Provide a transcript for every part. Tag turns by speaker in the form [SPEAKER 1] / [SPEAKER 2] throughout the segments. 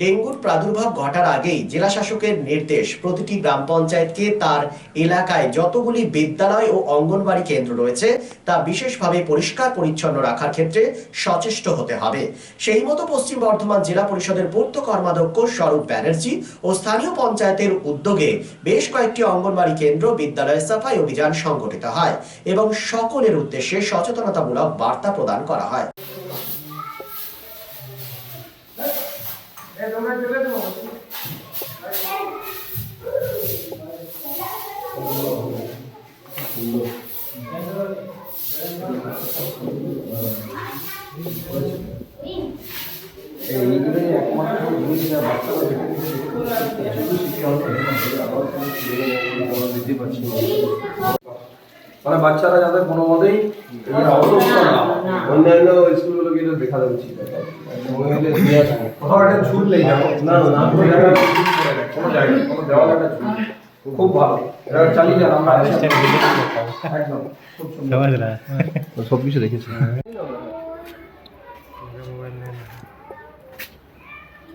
[SPEAKER 1] ডেঙ্গুর প্রাদুর্ভাব ঘটার আগেই জেলা শাসকের নির্দেশ। প্রতিটি গ্রাম পঞ্চায়েতকে তার এলাকায় যতগুলি বিদ্যালয় ও অঙ্গনবাড়ি কেন্দ্র রয়েছে, তা বিশেষভাবে পরিষ্কার পরিচ্ছন্ন রাখার ক্ষেত্রে সচেষ্ট হতে হবে। সেই মতো পশ্চিম বর্ধমান জেলা পরিষদের পূর্ত কর্মাধ্যক্ষ স্বরূপ ব্যানার্জি ও স্থানীয় পঞ্চায়েতের উদ্যোগে বেশ কয়েকটি অঙ্গনবাড়ি কেন্দ্র বিদ্যালয় সাফাই অভিযান সংগঠিত হয় এবং সকলের উদ্দেশ্যে সচেতনতামূলক বার্তা প্রদান করা হয়।
[SPEAKER 2] বাচ্চারা যেখানে মানে বাচ্চারা যাদের কোনো মতেই
[SPEAKER 3] অন্যান্য স্কুলগুলোকে এটা দেখা উচিত
[SPEAKER 2] কোথাও একটা ঝুল নেই
[SPEAKER 3] না না
[SPEAKER 2] কোনো জায়গায় কোনো দেওয়াল একটা ঝুল। খুব ভালো। চালিয়ে যান আমরা
[SPEAKER 3] দেখেছি।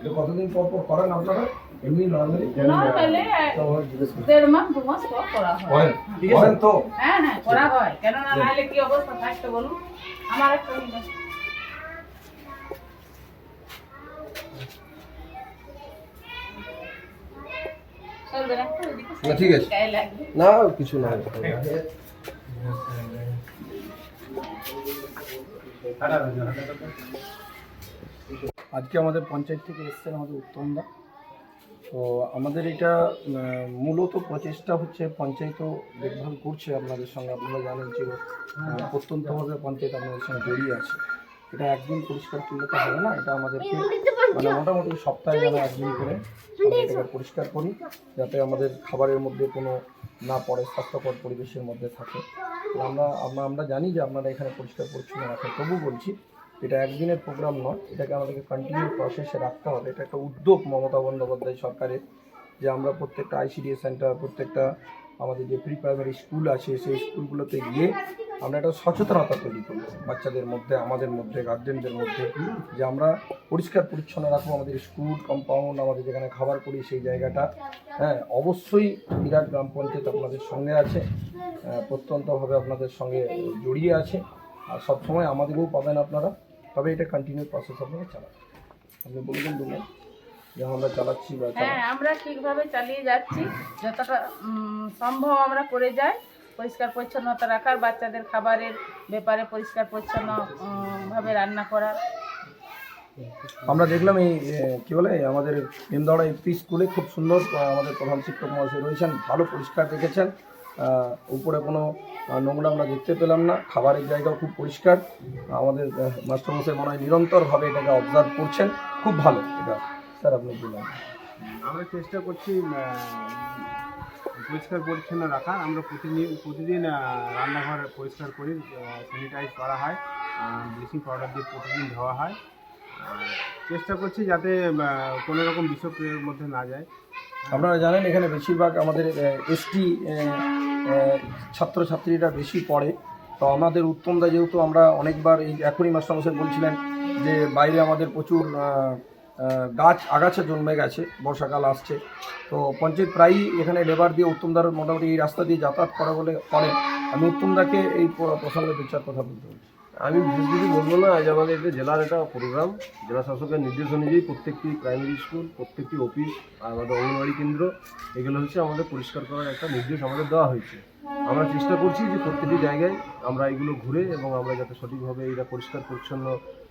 [SPEAKER 2] এটা কতদিন পর পর করেন আপনারা? এমনি নর্মালি
[SPEAKER 4] নর্মালি দেড় মাস দু মাস পর করা হয়।
[SPEAKER 2] করেন তো?
[SPEAKER 4] হ্যাঁ হ্যাঁ করা হয়। কেননা নাহলে কি অবস্থা থাকতে বলুন? আমার একটা। না?
[SPEAKER 3] ঠিক আছে। না কিছু না।
[SPEAKER 2] আজকে আমাদের পঞ্চায়েত থেকে এসছেন আমাদের উত্তমদা। তো আমাদের এটা মূলত প্রচেষ্টা হচ্ছে পঞ্চায়েতও দেখভাল করছে আপনাদের সঙ্গে। আপনারা জানেন যে প্রত্যন্তভাবে পঞ্চায়েত আপনাদের সঙ্গে জড়িয়ে আছে। এটা একদিন পরিষ্কার করলে তো হবে না, এটা আমাদেরকে মানে মোটামুটি সপ্তাহে যেন একদিন করে আমরা পরিষ্কার করি, যাতে আমাদের খাবারের মধ্যে কোনো না পড়ে, স্বাস্থ্যকর পরিবেশের মধ্যে থাকে। আমরা আমরা জানি যে আপনারা এখানে পরিষ্কার পরিচ্ছন্ন রাখেন তবু বলছি এটা একদিনের প্রোগ্রাম নয়, এটাকে আমাদেরকে কন্টিনিউ প্রসেসে রাখতে হবে। এটা একটা উদ্যোগ মমতা বন্দ্যোপাধ্যায় সরকারের যে আমরা প্রত্যেকটা আইসিডিএস সেন্টার প্রত্যেকটা আমাদের যে প্রি প্রাইমারি স্কুল আছে, সেই স্কুলগুলোতে গিয়ে আমরা একটা সচেতনতা তৈরি করব বাচ্চাদের মধ্যে, আমাদের মধ্যে গার্জেনদের মধ্যে, যে আমরা পরিষ্কার পরিচ্ছন্ন রাখব আমাদের স্কুল কম্পাউন্ড আমাদের যেখানে খাবার করি সেই জায়গাটা। হ্যাঁ অবশ্যই বিরাট গ্রাম পঞ্চায়েত আপনাদের সঙ্গে আছে প্রত্যন্তভাবে আপনাদের সঙ্গে জড়িয়ে আছে। আর সবসময় আমাদেরও পাবেন আপনারা। তবে এটা কন্টিনিউ প্রসেস আপনারা চালান আপনি বলবেন দুটো যে আমরা চালাচ্ছি বা
[SPEAKER 4] হ্যাঁ আমরা ঠিকভাবে চালিয়ে যাচ্ছি। যতটা সম্ভব আমরা করে যাই। পরিষ্কার পরিচ্ছন্নতা রাখার বাচ্চাদের খাবারের ব্যাপারে পরিষ্কার পরিচ্ছন্ন ভাবে রান্না করার।
[SPEAKER 2] আমরা দেখলাম এই কি বলে আমাদের নিমদড়া এপি স্কুলে খুব সুন্দর আমাদের প্রধান শিক্ষক মহাশয় রয়েছেন ভালো পরিষ্কার রেখেছেন উপরে কোনো নোংরা আমরা দেখতে পেলাম না। খাবারের জায়গাও খুব পরিষ্কার। আমাদের মাস্টারমশাই মনে হয় নিরন্তরভাবে এটাকে অবজার্ভ করছেন। খুব ভালো এটা। স্যার, আপনি বললেন
[SPEAKER 5] আমরা চেষ্টা করছি পরিষ্কার পরিচ্ছন্ন রাখা আমরা প্রতিদিন প্রতিদিন রান্নাঘর পরিষ্কার করি স্যানিটাইজ করা হয়। ব্লিচিং পাউডার দিয়ে প্রতিদিন ধোয়া হয়। চেষ্টা করছি যাতে কোনো রকম বিষক্রিয়ার মধ্যে না যায়।
[SPEAKER 2] আপনারা জানেন, এখানে বেশিরভাগ আমাদের এসটি ছাত্রছাত্রীরা বেশি পড়ে। তো আমাদের উত্তমদা যেহেতু আমরা অনেকবার এই এখনই মাস্টারমশাই বলছিলেন যে, বাইরে আমাদের প্রচুর গাছ, আগাছা জন্মে গেছে, বর্ষাকাল আসছে। তো পঞ্চায়েত প্রায়ই এখানে লেবার দিয়ে উত্তমদার মোটামুটি এই রাস্তা দিয়ে যাতায়াত করা বলে করেন। আমি উত্তমদাকে এই প্রসঙ্গে দু চার কথা বলতে বলছি।
[SPEAKER 3] আমি বিশেষ কিছু বলব না, আজ আমাদের এটা জেলার একটা প্রোগ্রাম জেলা শাসকের নির্দেশ অনুযায়ী প্রত্যেকটি প্রাইমারি স্কুল প্রত্যেকটি অফিস আর আমাদের অঙ্গনওয়াড়ি কেন্দ্র, এগুলো হচ্ছে আমাদের পরিষ্কার করার একটা নির্দেশ আমাদের দেওয়া হয়েছে। আমরা চেষ্টা করছি যে প্রত্যেকটি জায়গায় আমরা এগুলো ঘুরে এবং আমরা যাতে সঠিকভাবে এটা পরিষ্কার, পরিচ্ছন্ন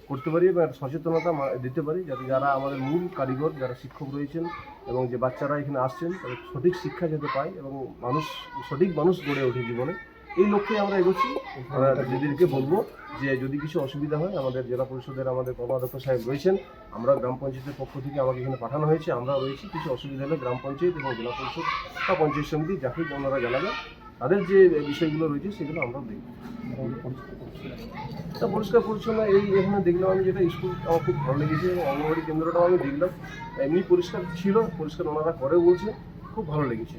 [SPEAKER 3] করতে পারি একটা সচেতনতা দিতে পারি, যাতে যারা আমাদের মূল কারিগর, যারা শিক্ষক রয়েছেন এবং যে বাচ্চারা এখানে আসছেন, তাদের সঠিক শিক্ষা যাতে পায় এবং মানুষ, সঠিক মানুষ গড়ে ওঠে জীবনে। এই লক্ষ্যে আমরা এগোচ্ছি। আমরা দিদিদেরকে বলব যে যদি কিছু অসুবিধা হয় আমাদের জেলা পরিষদের আমাদের কর্মাধ্যক্ষ সাহেব রয়েছেন। আমরা গ্রাম পঞ্চায়েতের পক্ষ থেকে আমাকে এখানে পাঠানো হয়েছে। আমরা রয়েছি। কিছু অসুবিধা হলে গ্রাম পঞ্চায়েত এবং জেলা পরিষদ বা পঞ্চায়েত সমিতি যাকে ওনারা জানাবেন তাদের যে বিষয়গুলো রয়েছে সেগুলো আমরা দেখব। তা পরিষ্কার পরিচ্ছন্ন এই এখানে দেখলাম আমি যেটা স্কুল আমার খুব ভালো লেগেছে। এবং অঙ্গনওয়াড়ি কেন্দ্রটাও আমি দেখলাম। এমনি পরিষ্কার ছিল পরিষ্কার ওনারা করে বলছে খুব ভালো লেগেছে।